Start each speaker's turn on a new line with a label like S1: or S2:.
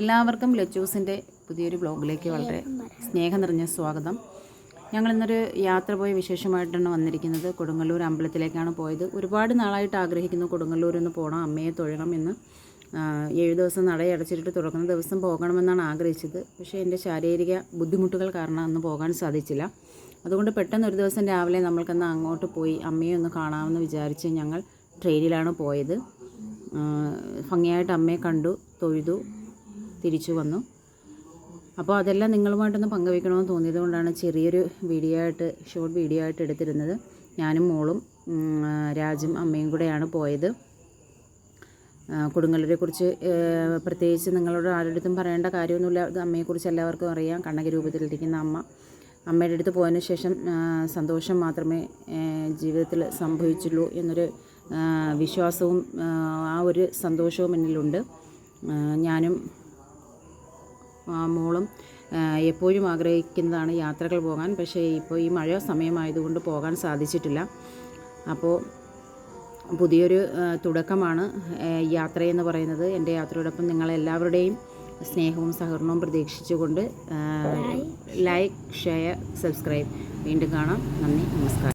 S1: എല്ലാവർക്കും ലച്ചൂസിന്റെ പുതിയൊരു ബ്ലോഗിലേക്ക് വളരെ സ്നേഹം നിറഞ്ഞ സ്വാഗതം. ഞങ്ങൾ ഇന്നൊരു യാത്ര പോയ വിശേഷമായിട്ടാണ് വന്നിരിക്കുന്നത്. കൊടുങ്ങല്ലൂർ അമ്പലത്തിലേക്കാണ് പോയത്. ഒരുപാട് നാളായിട്ട് ആഗ്രഹിക്കുന്നു കൊടുങ്ങല്ലൂർ ഒന്ന് പോകണം അമ്മയെ തൊഴണം എന്ന്. ഏഴു ദിവസം നടയടച്ചിട്ട് തുറക്കുന്ന ദിവസം പോകണമെന്നാണ് ആഗ്രഹിച്ചത്. പക്ഷേ എന്റെ ശാരീരിക ബുദ്ധിമുട്ടുകൾ കാരണം അന്ന് പോകാൻ സാധിച്ചില്ല. അതുകൊണ്ട് പെട്ടെന്ന് ഒരു ദിവസം രാവിലെ നമ്മൾക്കന്ന് അങ്ങോട്ട് പോയി അമ്മയെ ഒന്ന് കാണാമെന്ന് വിചാരിച്ച് ഞങ്ങൾ ട്രെയിനിലാണ് പോയത്. ഭംഗിയായിട്ട് അമ്മയെ കണ്ടു തൊഴുതു. തിരിച്ചു വന്നു. അപ്പോൾ അതെല്ലാം നിങ്ങളുമായിട്ടൊന്ന് പങ്കുവെക്കണമെന്ന് തോന്നിയത് കൊണ്ടാണ് ചെറിയൊരു വീഡിയോ ആയിട്ട് ഷോർട്ട് വീഡിയോ ആയിട്ട് എടുത്തിരുന്നത്. ഞാനും മോളും രാജും അമ്മയും കൂടെയാണ് പോയത്. കൊടുങ്ങല്ലൂരെക്കുറിച്ച് പ്രത്യേകിച്ച് നിങ്ങളോട് ആരുടെ അടുത്തും പറയേണ്ട കാര്യമൊന്നുമില്ല. ഇത് അമ്മയെക്കുറിച്ച് എല്ലാവർക്കും അറിയാം. കണ്ണകി രൂപത്തിലിരിക്കുന്ന അമ്മ. അമ്മയുടെ അടുത്ത് പോയതിന് ശേഷം സന്തോഷം മാത്രമേ ജീവിതത്തിൽ സംഭവിച്ചുള്ളൂ എന്നൊരു വിശ്വാസവും ആ, ഒരു സന്തോഷവും എന്നിലുണ്ട്. ഞാനും മോളും എപ്പോഴും ആഗ്രഹിക്കുന്നതാണ് യാത്രകൾ പോകാൻ. പക്ഷേ ഇപ്പോൾ ഈ മഴ സമയമായതുകൊണ്ട് പോകാൻ സാധിച്ചിട്ടില്ല. അപ്പോൾ പുതിയൊരു തുടക്കമാണ് യാത്രയെന്ന് പറയുന്നത്. എന്റെ യാത്രയോടൊപ്പം നിങ്ങളെല്ലാവരുടെയും സ്നേഹവും സഹകരണവും പ്രതീക്ഷിച്ചുകൊണ്ട് ലൈക്ക് ഷെയർ സബ്സ്ക്രൈബ് വീണ്ടും കാണാം. നന്ദി നമസ്കാരം.